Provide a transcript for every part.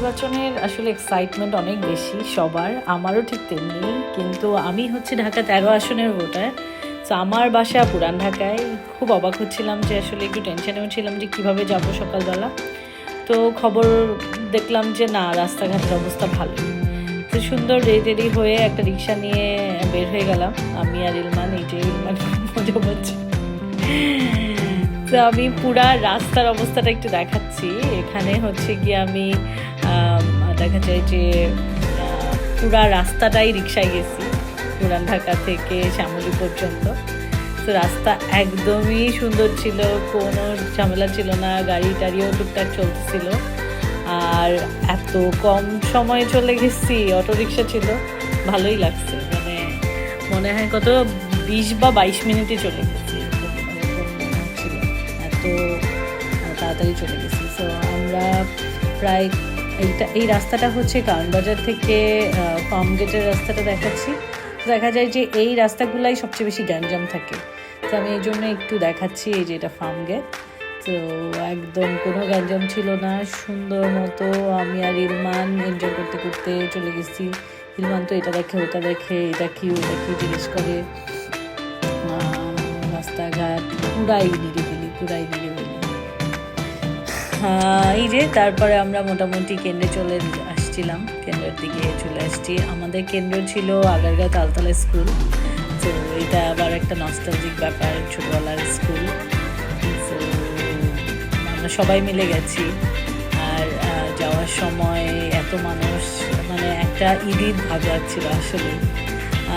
নির্বাচনের আসলে এক্সাইটমেন্ট অনেক বেশি সবার আমারও ঠিক তেমনি। কিন্তু আমি হচ্ছে ঢাকা তেরো আসনের ভোটার তো আমার বাসা পুরান ঢাকায়। খুব অবাক হচ্ছিলাম যে আসলে একটু টেনশনেও ছিলাম যে কীভাবে যাব সকালবেলা। তো খবর দেখলাম যে না রাস্তাঘাটের অবস্থা ভালো। তো সুন্দর রেডি হয়ে একটা রিক্সা নিয়ে বের হয়ে গেলাম। আমি আর ইলমান এই যে ইলমান মজা পাচ্ছি তো আমি পুরা রাস্তার অবস্থাটা একটু দেখাচ্ছি। এখানে হচ্ছে গিয়ে আম, দেখা যায় যে পুরা রাস্তাটাই রিক্সায় গেছি, পুরান ঢাকা থেকে শ্যামলী পর্যন্ত। তো রাস্তা একদমই সুন্দর ছিল, কোনো ঝামেলা ছিল না, গাড়ি টাড়িও টুকটাক চলতেছিল আর এত কম সময়ে চলে গেছি অটো রিক্সা ছিল, ভালোই লাগছে। মানে মনে হয় কত বিশ বা বাইশ মিনিটে চলে গেছি, এত তাড়াতাড়ি চলে গেছি। সো আমরা প্রায় এইটা, এই রাস্তাটা হচ্ছে কারণ বাজার থেকে ফার্ম গেটের রাস্তাটা দেখাচ্ছি। দেখা যায় যে এই রাস্তাগুলাই সবচেয়ে বেশি গ্যাঞ্জাম থাকে। তো আমি এই জন্য একটু দেখাচ্ছি এই যে এটা ফার্ম গেট। তো একদম কোনো গ্যাঞ্জাম ছিল না। সুন্দর মতো আমি আর ইলমান এনজয় করতে করতে চলে গেছি। ইলমান তো এটা দেখে, ওটা দেখে, এটা কি, ওটা কি জিজ্ঞেস করে। রাস্তাঘাট পুরাই নিরিবিলি পুরাই নিরিবিলি। এই যে তারপরে আমরা মোটামুটি কেন্দ্রে চলে আসছিলাম। কেন্দ্রের দিকে চলে আসছি। আমাদের কেন্দ্র ছিল আগারগাঁ তালতলা স্কুল। তো এটা আবার একটা নস্টালজিক ব্যাপার, ছোটবেলার স্কুল। তো আমরা সবাই মিলে গেছি। আর যাওয়ার সময় এত মানুষ মানে একটা ঈদির ভাব লাগছিল আসলে।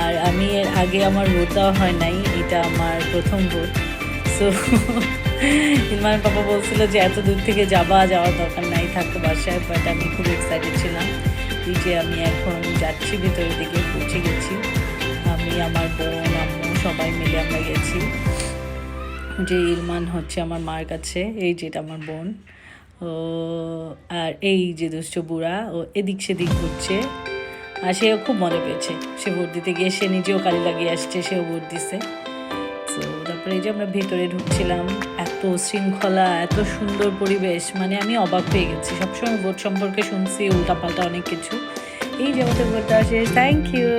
আর আমি এর আগে আমার ভোট দেওয়া হয় নাই, এটা আমার প্রথম ভোট সো ইলমান পাপা বলছিল যে এত দূর থেকে যাবা, যাওয়ার দরকার নাই, থাকতো বাসায় বাট আমি খুব এক্সাইটেড ছিলাম। এই যে আমি এখন যাচ্ছি, ভিতরের দিকে পৌঁছে গেছি। আমি, আমার বোন, আম্মু সবাই মিলে আমরা গেছি। যে ইলমান হচ্ছে আমার মার কাছে, এই যেটা আমার বোন। ও, আর এই যে দুষ্ট বুড়া, ও এদিক সেদিক ঘুরছে। আর সেও খুব মজা পেয়েছে। সে ভোট দিতে গিয়ে, সে নিজেও কালি লাগিয়ে আসছে, সেও ভোট দিছে। তো তারপরে এই যে আমরা ভেতরে ঢুকছিলাম, এত শৃঙ্খলা, এত সুন্দর পরিবেশ মানে আমি অবাক হয়ে গেছি। সবসময় ভোট সম্পর্কে শুনছি, উল্টাপাল্টা অনেক কিছু। এই যে আমাদের ভোটটা আসে থ্যাংক ইউ